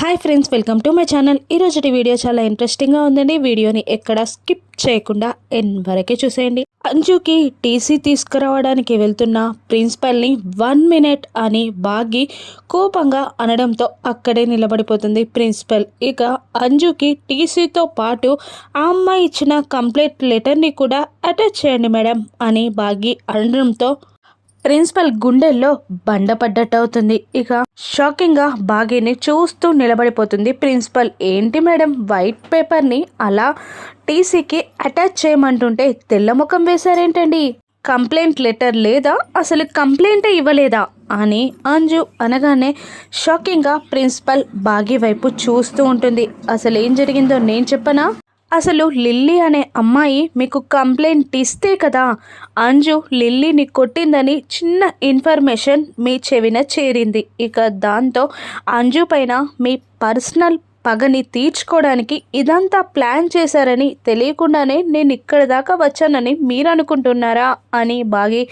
Hi friends welcome to my channel. ఈరోజుటి video చాలా ఇంట్రెస్టింగ్గా ఉందండి. వీడియోని ఎక్కడ స్కిప్ చేయకుండా ఎన్ వరకే చూసేయండి. అంజుకి టీసీ తీసుకురావడానికి వెళ్తున్న ప్రిన్సిపల్ని వన్ మినిట్ అని బాగి కోపంగా అనడంతో అక్కడే నిలబడిపోతుంది ప్రిన్సిపల్. ఇక అంజుకి టీసీతో పాటు ఆ అమ్మాయి ఇచ్చిన కంప్లైంట్ లెటర్ని కూడా అటాచ్ చేయండి మేడం అని బాగి అనడంతో ప్రిన్సిపల్ గుండెల్లో బండపడ్డట్టవుతుంది. ఇక షాకింగ్గా బాగీని చూస్తూ నిలబడిపోతుంది ప్రిన్సిపల్. ఏంటి మేడం వైట్ పేపర్ని అలా టీసీకి అటాచ్ చేయమంటుంటే తెల్ల ముఖం వేశారేంటండి? కంప్లైంట్ లెటర్ లేదా? అసలు కంప్లైంటే ఇవ్వలేదా? అని అంజు అనగానే షాకింగ్గా ప్రిన్సిపల్ బాగీ వైపు చూస్తూ ఉంటుంది. అసలు ఏం జరిగిందో నేను చెప్పనా? అసలు లిల్లీ అనే అమ్మాయి మీకు కంప్లైంట్ ఇస్తే కదా? అంజు లిల్లీని కొట్టిందని చిన్న ఇన్ఫర్మేషన్ మీ చెవిన చేరింది. ఇక దాంతో అంజు పైన మీ పర్సనల్ పగని తీర్చుకోవడానికి ఇదంతా ప్లాన్ చేశారని తెలియకుండానే నేను ఇక్కడ దాకా వచ్చానని మీరు అనుకుంటున్నారా అని బాగి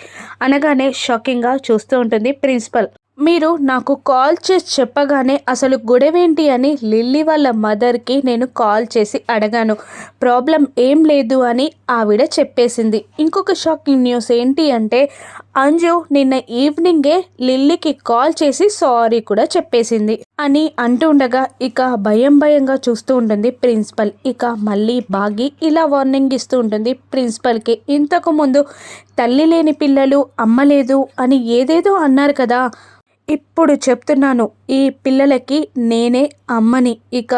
అనగానే షాకింగ్గా చూస్తూ ఉంటుంది ప్రిన్సిపల్. మీరు నాకు కాల్ చేసి చెప్పగానే అసలు గొడవేంటి అని లిల్లీ వాళ్ళ మదర్కి నేను కాల్ చేసి అడగాను. ప్రాబ్లం ఏం లేదు అని ఆవిడ చెప్పేసింది. ఇంకొక షాకింగ్ న్యూస్ ఏంటి అంటే అంజు నిన్న ఈవినింగే లిల్లీకి కాల్ చేసి సారీ కూడా చెప్పేసింది అని అంటుండగా ఉండగా ఇక భయం భయంగా చూస్తూ ఉంటుంది ప్రిన్సిపల్. ఇక మళ్ళీ బాగి ఇలా వార్నింగ్ ఇస్తూ ఉంటుంది ప్రిన్సిపల్కి. ఇంతకుముందు తల్లి లేని పిల్లలు అమ్మలేదు అని ఏదేదో అన్నారు కదా. ఇప్పుడు చెప్తున్నాను ఈ పిల్లలకి నేనే అమ్మని. ఇక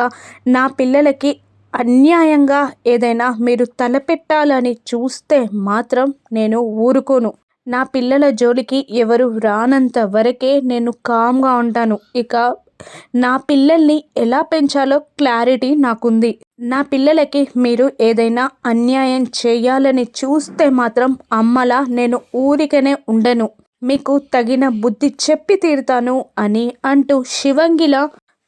నా పిల్లలకి అన్యాయంగా ఏదైనా మీరు తలపెట్టాలని చూస్తే మాత్రం నేను ఊరుకోను. నా పిల్లల జోలికి ఎవరు రానంత వరకే నేను కామ్గా ఉంటాను. ఇక నా పిల్లల్ని ఎలా పెంచాలో క్లారిటీ నాకుంది. నా పిల్లలకి మీరు ఏదైనా అన్యాయం చేయాలని చూస్తే మాత్రం అమ్మలా నేను ఊరికనే ఉండను. మీకు తగిన బుద్ధి చెప్పి తీరుతాను అని అంటూ శివంగిల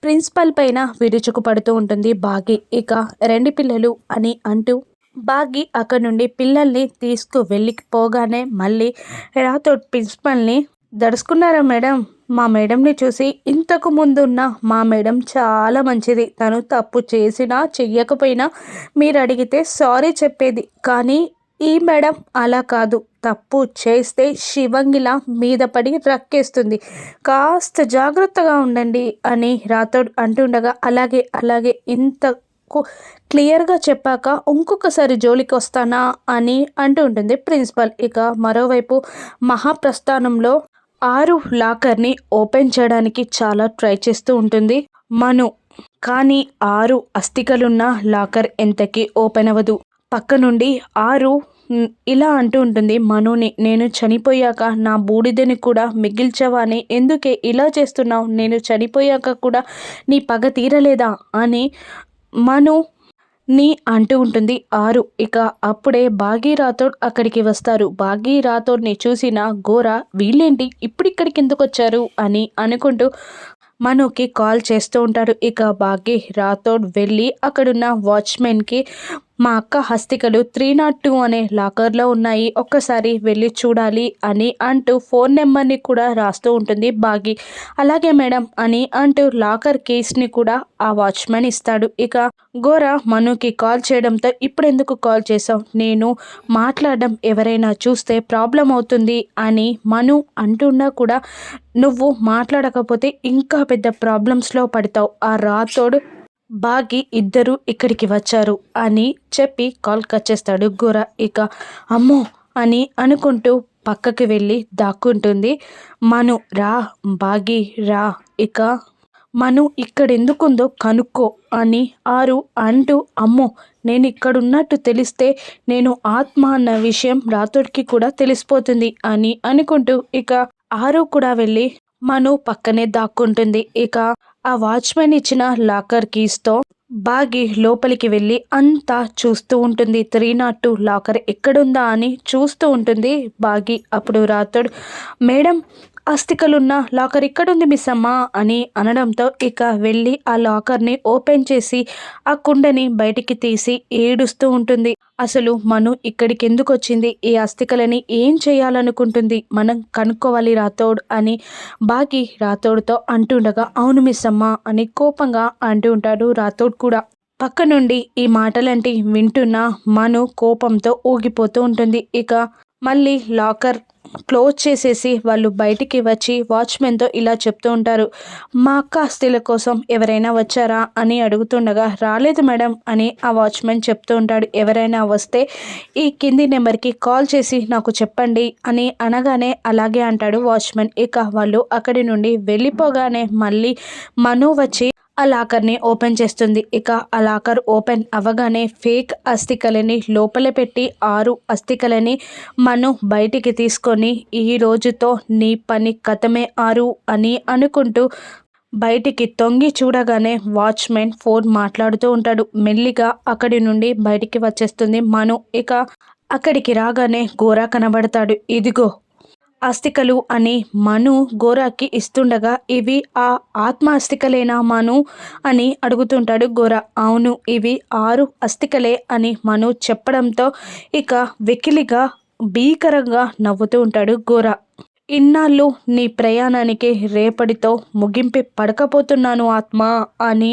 ప్రిన్సిపల్ పైన విరుచుకుపడుతూ ఉంటుంది బాగి. ఇక రెండు పిల్లలు అని అంటూ బాగి అక్కడ నుండి పిల్లల్ని తీసుకు వెళ్ళిపోగానే మళ్ళీ రాతో ప్రిన్సిపల్ని దడుచుకున్నారా మేడం? మా మేడంని చూసి ఇంతకు ముందున్న మా మేడం చాలా మంచిది. తను తప్పు చేసినా చెయ్యకపోయినా మీరు అడిగితే సారీ చెప్పేది. కానీ ఈ మేడం అలా కాదు. తప్పు చేస్తే శివంగిలా మీద పడి రక్కేస్తుంది. కాస్త జాగ్రత్తగా ఉండండి అని రాతోడు అంటుండగా అలాగే అలాగే ఇంత క్లియర్గా చెప్పాక ఇంకొకసారి జోలికి వస్తానా అని అంటూ ఉంటుంది ప్రిన్సిపల్. ఇక మరోవైపు మహాప్రస్థానంలో ఆరు లాకర్ని ఓపెన్ చేయడానికి చాలా ట్రై చేస్తూ ఉంటుంది మను. కానీ ఆరు అస్థికలున్న లాకర్ ఎంతకి ఓపెన్ అవ్వదు. పక్క నుండి ఆరు ఇలా అంటూ ఉంటుంది. మనుని నేను చనిపోయాక నా బూడిదని కూడా మిగిల్చవాని. ఎందుకే ఇలా చేస్తున్నావు? నేను చనిపోయాక కూడా నీ పగ తీరలేదా? అని మను నీ అంటూ ఉంటుంది. ఆరు ఇక అప్పుడే భాగీరాథోడ్ అక్కడికి వస్తారు. భాగీరాథోడ్ని చూసిన గోర వీళ్ళేంటి? ఇప్పుడిక్కడికి ఎందుకు వచ్చారు అని అనుకుంటూ మనుకి కాల్ చేస్తూ ఉంటాడు. ఇక భాగీ రాథోడ్ వెళ్ళి అక్కడున్న వాచ్మెన్కి మా అక్క హస్తికలు త్రీ నాట్ టూ అనే లాకర్లో ఉన్నాయి. ఒక్కసారి వెళ్ళి చూడాలి అని అంటూ ఫోన్ నెంబర్ని కూడా రాస్తూ ఉంటుంది బాగి. అలాగే మేడం అని అంటూ లాకర్ కేస్ని కూడా ఆ వాచ్మెన్ ఇస్తాడు. ఇక గోర మనుకి కాల్ చేయడంతో ఇప్పుడు ఎందుకు కాల్ చేసావు నేను మాట్లాడడం ఎవరైనా చూస్తే ప్రాబ్లం అవుతుంది అని మను అంటున్నా కూడా నువ్వు మాట్లాడకపోతే ఇంకా పెద్ద ప్రాబ్లమ్స్లో పడతావు. ఆ రాతోడు బాగి ఇద్దరు ఇక్కడికి వచ్చారు అని చెప్పి కాల్ కట్ చేస్తాడు గుర. ఇక అమ్మో! అని అనుకుంటూ పక్కకి వెళ్ళి దాక్కుంటుంది. మను రా బాగి రా. ఇక మను ఇక్కడెందుకుందో కనుక్కో అని ఆరు అంటూ అమ్మో! నేను ఇక్కడున్నట్టు తెలిస్తే నేను ఆత్మ అన్న విషయం రాతోడికి కూడా తెలిసిపోతుంది అని అనుకుంటూ ఇక ఆరు కూడా వెళ్ళి మను పక్కనే దాక్కుంటుంది. ఇక ఆ వాచ్మెన్ ఇచ్చిన లాకర్ కీస్తో బాగి లోపలికి వెళ్ళి అంతా చూస్తూ ఉంటుంది. త్రీ నాట్ టూ లాకర్ ఎక్కడుందా అని చూస్తూ ఉంటుంది బాగి. అప్పుడు రాతోడు మేడం అస్థికలున్న లాకర్ ఇక్కడుంది మిస్ అమ్మ అని అనడంతో ఇక వెళ్ళి ఆ లాకర్ని ఓపెన్ చేసి ఆ కుండని బయటికి తీసి ఏడుస్తూ ఉంటుంది. అసలు మను ఇక్కడికి ఎందుకు వచ్చింది ఈ అస్థికలని ఏం చేయాలనుకుంటుంది? మనం కనుక్కోవాలి రాతోడ్ అని బాకి రాథోడ్తో అంటుండగా అవును మిస్ అమ్మ అని కోపంగా అంటూ ఉంటాడు రాతోడ్ కూడా. పక్క నుండి ఈ మాటలంటే వింటున్న మను కోపంతో ఊగిపోతూ ఉంటుంది. ఇక మళ్ళీ లాకర్ క్లోజ్ చేసేసి వాళ్ళు బయటికి వచ్చి వాచ్మెన్తో ఇలా చెప్తూ ఉంటారు మా అక్క ఆస్తుల కోసం ఎవరైనా వచ్చారా? అని అడుగుతుండగా రాలేదు మేడం అని ఆ వాచ్మెన్ చెప్తూ ఉంటాడు ఎవరైనా వస్తే ఈ కింది నెంబర్కి కాల్ చేసి నాకు చెప్పండి అని అనగానే అలాగే అంటాడు వాచ్మెన్. ఇక వాళ్ళు అక్కడి నుండి వెళ్ళిపోగానే మళ్ళీ మను వచ్చి ఆ లాకర్ని ఓపెన్ చేస్తుంది. ఇక ఆ లాకర్ ఓపెన్ అవ్వగానే ఫేక్ అస్థికలని లోపల పెట్టి ఆరు అస్థికలని మను బయటికి తీసుకొని ఈ రోజుతో నీ పని కథమే ఆరు అని అనుకుంటూ బయటికి తొంగి చూడగానే వాచ్మెన్ ఫోన్ మాట్లాడుతూ ఉంటాడు. మెల్లిగా అక్కడి నుండి బయటికి వచ్చేస్తుంది మను. ఇక అక్కడికి రాగానే గోరా కనబడతాడు. ఇదిగో అస్థికలు అని మను గోరాకి ఇస్తుండగా ఇవి ఆ ఆత్మ అస్థికలేనా మను అని అడుగుతుంటాడు గోరా. అవును ఇవి ఆరు అస్థికలే అని మను చెప్పడంతో ఇక వెకిలిగా భీకరంగా నవ్వుతూ ఉంటాడు గోరా. ఇన్నాళ్ళు నీ ప్రయాణానికి రేపటితో ముగింపి పడకపోతున్నాను ఆత్మ అని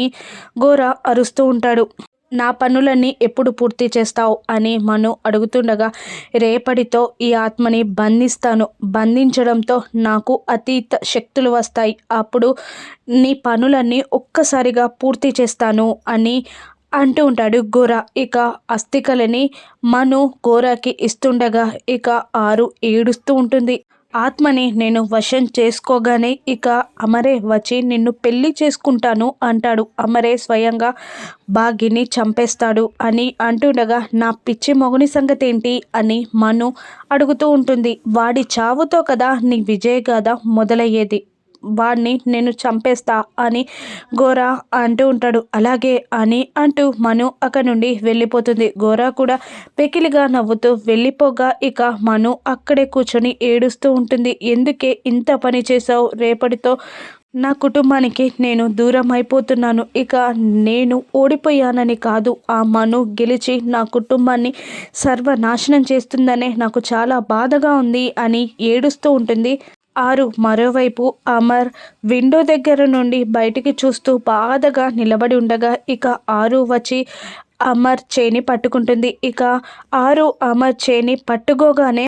గోరా అరుస్తూ ఉంటాడు. నా పనులన్నీ ఎప్పుడు పూర్తి చేస్తావు? అని మను అడుగుతుండగా రేపటితో ఈ ఆత్మని బంధిస్తాను. బంధించడంతో నాకు అతీత శక్తులు వస్తాయి. అప్పుడు నీ పనులన్నీ ఒక్కసారిగా పూర్తి చేస్తాను అని అంటూ ఉంటాడు గోర. ఇక అస్థికలని మను గోరాకి ఇస్తుండగా ఇక ఆరు ఏడుస్తూ ఉంటుంది. ఆత్మని నేను వశం చేసుకోగానే ఇక అమరే వచ్చి నిన్ను పెళ్ళి చేసుకుంటాను అంటాడు. అమరే స్వయంగా బాగిని చంపేస్తాడు అని అంటుండగా నా పిచ్చి మొగుని సంగతి ఏంటి అని మను అడుగుతూ ఉంటుంది. వాడి చావుతో కదా నీ విజయగాథ మొదలయ్యేది. వాడిని నేను చంపేస్తా అని గోరా అంటూ ఉంటాడు. అలాగే అని అంటూ మను అక్కడ నుండి వెళ్ళిపోతుంది. గోరా కూడా పెకిలిగా నవ్వుతూ వెళ్ళిపోగా ఇక మను అక్కడే కూర్చొని ఏడుస్తూ ఉంటుంది. ఎందుకే ఇంత పని చేసావు రేపటితో నా కుటుంబానికి నేను దూరం అయిపోతున్నాను. ఇక నేను ఓడిపోయానని కాదు. ఆ మను గెలిచి నా కుటుంబాన్ని సర్వనాశనం చేస్తుందనే నాకు చాలా బాధగా ఉంది అని ఏడుస్తూ ఉంటుంది. ఆరు. మరోవైపు అమర్ విండో దగ్గర నుండి బయటికి చూస్తూ బాధగా నిలబడి ఉండగా ఇక ఆరు వచ్చి అమర్ చేని పట్టుకుంటుంది. ఇక ఆరు అమర్ చేని పట్టుకోగానే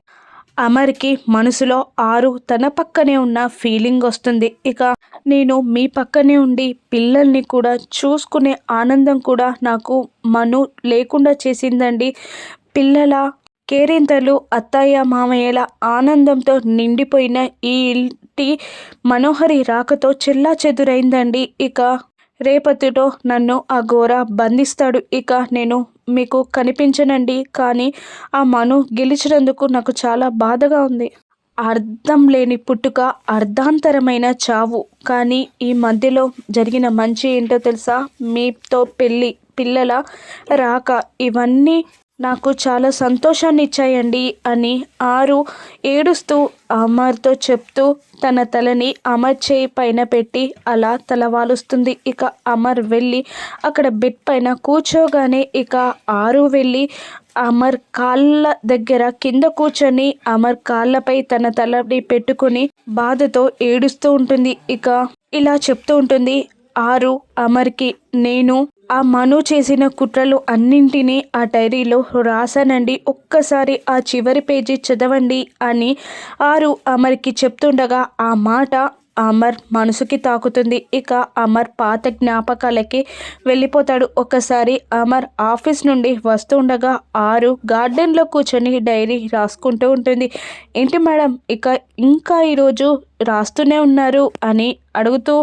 అమర్కి మనసులో ఆరు తన పక్కనే ఉన్న ఫీలింగ్ వస్తుంది. ఇక నేను మీ పక్కనే ఉండి పిల్లల్ని కూడా చూసుకునే ఆనందం కూడా నాకు మను లేకుండా చేసిందండి. పిల్లల కేరింతలు అత్తయ్య మామయ్యల ఆనందంతో నిండిపోయిన ఈ ఇంటి మనోహరి రాకతో చెల్లా చెదురైందండి. ఇక రేపతిలో నన్ను ఆ ఘోర బంధిస్తాడు. ఇక నేను మీకు కనిపించనండి. కానీ ఆ మను గెలిచినందుకు నాకు చాలా బాధగా ఉంది. అర్థం లేని పుట్టుక అర్ధాంతరమైన చావు. కానీ ఈ మధ్యలో జరిగిన మంచి ఏంటో తెలుసా? మీతో పెళ్ళి పిల్లల రాక. ఇవన్నీ నాకు చాలా సంతోషాన్ని ఇచ్చాయండి అని ఆరు ఏడుస్తూ అమర్తో చెప్తూ తన తలని అమర్ చేయి పైన పెట్టి అలా తలవాలుస్తుంది ఇక అమర్ వెళ్ళి అక్కడ బెడ్ పైన కూర్చోగానే ఇక ఆరు వెళ్ళి అమర్ కాళ్ళ దగ్గర కింద కూర్చొని అమర్ కాళ్ళపై తన తలని పెట్టుకుని బాధతో ఏడుస్తూ ఉంటుంది. ఇక ఇలా చెప్తూ ఉంటుంది. ఆరు అమర్కి నేను ఆ మను చేసిన కుట్రలు అన్నింటినీ ఆ డైరీలో రాసానండి ఒక్కసారి ఆ చివరి పేజీ చదవండి అని ఆరు అమర్కి చెప్తుండగా ఆ మాట అమర్ మనసుకి తాకుతుంది. ఇక అమర్ పాత జ్ఞాపకాలకి వెళ్ళిపోతాడు. ఒకసారి అమర్ ఆఫీస్ నుండి వస్తుండగా ఆరు గార్డెన్లో కూర్చొని డైరీ రాసుకుంటూ ఉంటుంది. ఏంటి మేడం ఇక ఇంకా ఈరోజు రాస్తూనే ఉన్నారు అని అడుగుతూ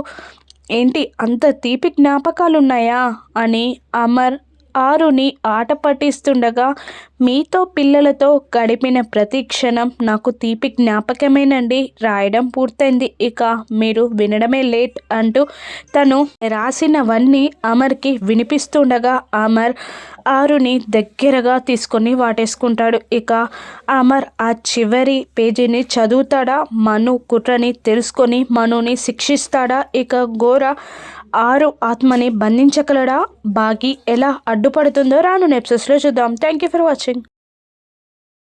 ఏంటి అంత తీపి జ్ఞాపకాలున్నాయా అని అమర్ ఆరుని ఆట పట్టిస్తుండగా మీతో పిల్లలతో గడిపిన ప్రతి క్షణం నాకు తీపి జ్ఞాపకమేనండి. రాయడం పూర్తయింది. ఇక మీరు వినడమే లేట్ అంటూ తను రాసినవన్నీ అమర్కి వినిపిస్తుండగా అమర్ ఆరుని దగ్గరగా తీసుకొని వాటేసుకుంటాడు. ఇక అమర్ ఆ చివరి పేజీని చదువుతాడా? మను కుట్రని తెలుసుకొని మనుని శిక్షిస్తాడా? ఇక ఘోర ఆరు ఆత్మని బంధించగలడా? బాగి ఎలా అడ్డుపడుతుందో రాను నెప్సెస్లో చూద్దాం. Thank you for watching